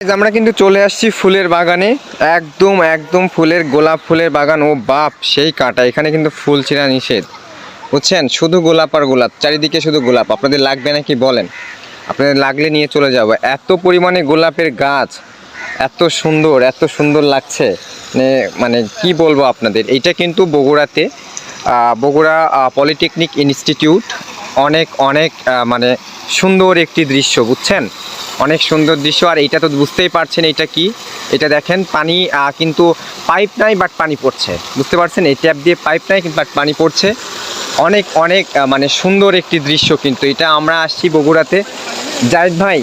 আমরা কিন্তু চলে আসছি ফুলের বাগানে। একদম একদম ফুলের, গোলাপ ফুলের বাগান। ও বাপ, সেই কাটা। এখানে কিন্তু ফুল ছিঁড়া নিষেধ। বুঝছেন? শুধু গোলাপ আর গোলাপ। চারিদিকে শুধু গোলাপ। আপনাদের লাগবে নাকি বলেন? আপনাদের লাগলে নিয়ে চলে যাব। এত পরিমাণে গোলাপের গাছ। এত সুন্দর এত সুন্দর লাগছে। মানে মানে কি বলব আপনাদের? এইটা কিন্তু বগুড়াতে বগুড়া পলিটেকনিক ইনস্টিটিউট অনেক অনেক মানে সুন্দর একটি দৃশ্য, বুঝছেন? অনেক সুন্দর দৃশ্য, আর এইটা তো বুঝতেই পারছেন এটা কি? এটা দেখেন, পানি কিন্তু পাইপ নাই, বাট পানি পড়ছে। বুঝতে পারছেন? এই ট্যাপ দিয়ে পাইপ নাই, কিন্তু বাট পানি পড়ছে। অনেক অনেক মানে সুন্দর একটি দৃশ্য কিন্তু এটা। আমরা আসছি বগুড়াতে। জায়েদ ভাই,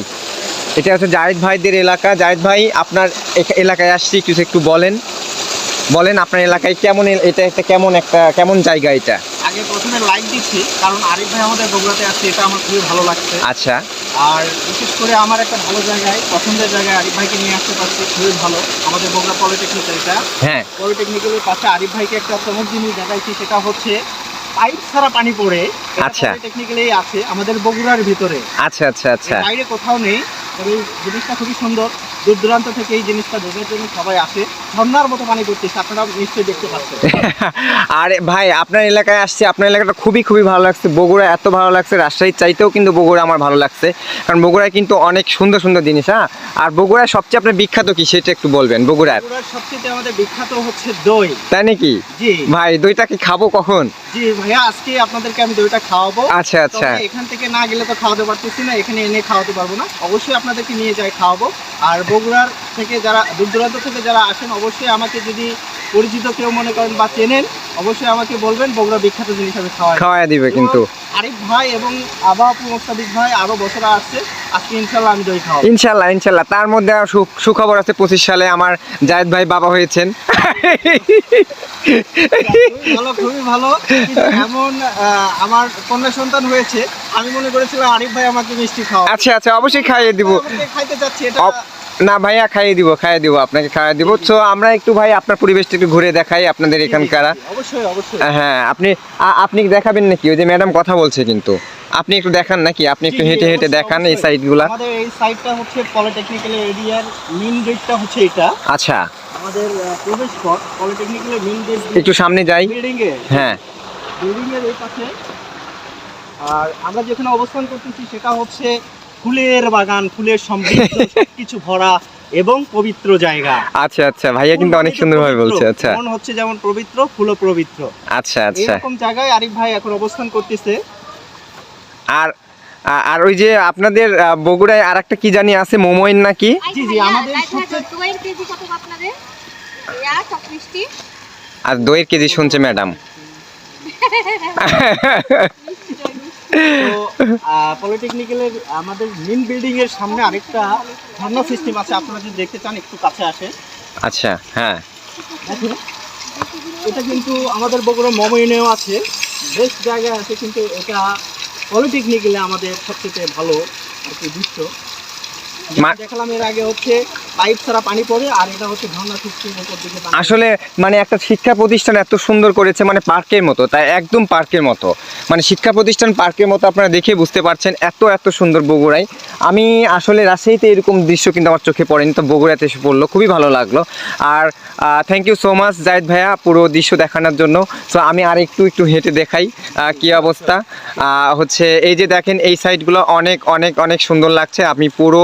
এটা হচ্ছে জায়েদ ভাইদের এলাকা। জায়েদ ভাই, আপনার এলাকায় আসছি, কিছু একটু বলেন। বলেন, আপনার এলাকায় কেমন, এটা একটা কেমন একটা, কেমন জায়গা এটা? আগে প্রথমে লাইক দিচ্ছি কারণ আরিফ ভাই আমাদের বগুড়াতে আসছে এটা আমার খুবই ভালো লাগছে। আচ্ছা। আর বিশেষ করে আমার একটা ভালো জায়গায় পছন্দের জায়গায় আরিফ ভাইকে নিয়ে আসতে পারছি খুবই ভালো। আমাদের বগুড়া পলিটেকনিক এটা। হ্যাঁ। পলিটেকনিক্যালের পাশে আরিফ ভাইকে একটা চমক জিনিস দেখাইছি সেটা হচ্ছে পাইপ ছাড়া পানি পড়ে। আচ্ছা। পলিটেকনিক্যালেই আছে আমাদের বগুড়ার ভিতরে। আচ্ছা আচ্ছা আচ্ছা। বাইরে কোথাও নেই। এই জিনিসটা খুবই সুন্দর। দূর দূরান্ত থেকে এই জিনিসটা দেখার জন্য সবাই আসে। ঝর্ণার মতো পানি পড়তেছে আপনারা নিশ্চয়ই দেখতে পাচ্ছেন। আরে ভাই আপনার এলাকায় আসছে আপনার এলাকাটা খুবই খুবই ভালো লাগছে। বগুড়া এত ভালো লাগছে রাজশাহীর চাইতেও কিন্তু বগুড়া আমার ভালো লাগছে। কারণ বগুড়ায় কিন্তু অনেক সুন্দর সুন্দর জিনিস হ্যাঁ? আর বগুড়ায় সবচেয়ে আপনার বিখ্যাত কি সেটা একটু বলবেন বগুড়ার? বগুড়ার সবচেয়ে আমাদের বিখ্যাত হচ্ছে দই। তাই নাকি? জি। ভাই দইটা কি খাব কখন? জি ভাইয়া আজকে আপনাদেরকে আমি দইটা খাওয়াবো। আচ্ছা আচ্ছা। এখান থেকে না গেলে তো খাওয়াতে পারতেছি না এখানে এনে খাওয়াতে পারব না। অবশ্যই আপনাদেরকে নিয়ে যাই খাওয়াবো। আর বগুড়ার থেকে যারা দূর দূরান্ত থেকে যারা আসেন অবশ্যই আমাকে যদি পরিচিত কেউ মনে করেন বা চেনেন অবশ্যই আমাকে বলবেন বগুড়া বিখ্যাত জিনিস আমি খাওয়াই। খাওয়াই দিবে কিন্তু। আরিফ ভাই এবং আবা আপু মোস্তাদিক ভাই আরও বছর আসছে আজকে ইনশাল্লাহ আমি দই খাওয়াবো ইনশাল্লাহ ইনশাল্লাহ তার মধ্যে সুখবর আছে পঁচিশ সালে আমার জায়েদ ভাই বাবা হয়েছেন। খুবই ভালো খুবই ভালো। এমন আমার কন্যা সন্তান হয়েছে আমি মনে করেছিলাম আরিফ ভাই আমাকে মিষ্টি খাওয়া আচ্ছা আচ্ছা অবশ্যই খাইয়ে দিব। খাইতে চাচ্ছি এটা না ভাইয়া খাইয়ে দিব খাইয়ে দিব আপনাকে খাইয়ে দিব। তো আমরা একটু ভাই আপনার পরিবেশটা একটু ঘুরে দেখাই আপনাদের এখানকার। অবশ্যই অবশ্যই। হ্যাঁ আপনি আপনি দেখাবেন নাকি? ওই যে ম্যাডাম কথা বলছে কিন্তু। আপনি একটু দেখান নাকি? আপনি একটু হেঁটে হেঁটে দেখান এই। সাইডগুলা আমাদের এই সাইডটা হচ্ছে পলিটেকনিক্যাল এরিয়ার মেইন গেটটা হচ্ছে এটা। আচ্ছা। আমাদের প্রবেশ পথ পলিটেকনিক্যাল মেইন গেট একটু সামনে যাই। বিল্ডিং এ হ্যাঁ। বিল্ডিং এর এই পাশে। আর আমরা যেখানে অবস্থান করতেছি সেটা হচ্ছে ফুলের বাগান ফুলের সমৃদ্ধ সবকিছু ভরা এবং পবিত্র জায়গা। আচ্ছা আচ্ছা ভাইয়া কিন্তু অনেক সুন্দরভাবে বলছে আচ্ছা। মন হচ্ছে যেমন পবিত্র ফুলও পবিত্র। আচ্ছা আচ্ছা। এরকম জায়গায় আরিফ ভাই এখন অবস্থান করতেছে। আর আর ওই যে আপনাদের বগুড়ায় আর একটা কি জানি আছে মোমোইন নাকি? জি, জি, আমাদের সবচেয়ে- দইয়ের কেজি কত আপনাদের? ইয়া চপ আর দইয়ের কেজি শুনছে ম্যাডাম। পলিটেকনিক্যালের আমাদের মেন বিল্ডিং এর সামনে আরেকটা ঝর্ণা সিস্টেম আছে আপনারা যদি দেখতে চান একটু কাছে আসে আচ্ছা হ্যাঁ। দেখুন এটা কিন্তু আমাদের বগুড়া মমইনেও আছে বেস্ট জায়গায় আছে কিন্তু এটা পলিটেকনিক্যালে আমাদের সবচেয়ে ভালো আর কি দৃশ্য। দেখালাম এর আগে হচ্ছে আসলে মানে একটা শিক্ষা প্রতিষ্ঠান এত সুন্দর করেছে মানে পার্কের মতো, তাই একদম পার্কের মতো। মানে শিক্ষা প্রতিষ্ঠান পার্কের মতো আপনারা দেখে বুঝতে পারছেন এত এত সুন্দর বগুড়ায়। আমি আসলে রাজশাহীতে এরকম দৃশ্য কিন্তু আমার চোখে পড়েনি, তো বগুড়াতে এসে পড়ল, খুবই ভালো লাগল। আর thank you so much Zahid ভাইয়া পুরো দৃশ্য দেখানোর জন্য। তো আমি আর একটু একটু হেঁটে দেখাই কি অবস্থা। হচ্ছে এই যে দেখেন, এই সাইডগুলো অনেক অনেক অনেক সুন্দর লাগছে। আমি পুরো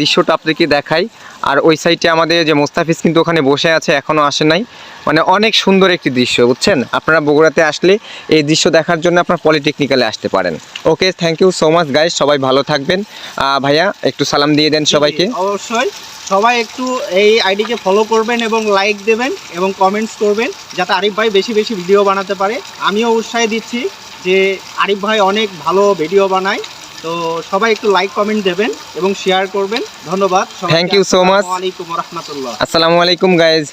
দৃশ্যটা আপনাদেরকে দেখাই। আর ওই সাইডে আমাদের যে মোস্তাফিজ কিন্তু ওখানে বসে আছে এখনও আসে নাই। মানে অনেক সুন্দর একটি দৃশ্য বুঝছেন? আপনারা বগুড়াতে আসলে এই দৃশ্য দেখার জন্য আপনার পলিটেকনিক্যালে আসতে পারেন। Okay thank you so much guys সবাই ভালো থাকবেন। ভাইয়া একটু সালাম দিয়ে দেন সবাইকে। অবশ্যই। সবাই একটু এই আইডিকে ফলো করবেন এবং লাইক দেবেন এবং কমেন্টস করবেন যাতে আরিফ ভাই বেশি বেশি ভিডিও বানাতে পারে। আমিও উৎসাহ দিচ্ছি যে আরিফ ভাই অনেক ভালো ভিডিও বানায়। তো সবাই একটু লাইক কমেন্ট দেবেন এবং শেয়ার করবেন। ধন্যবাদ। থ্যাংক ইউ সো মাচ আসসালামু আলাইকুম গাইজ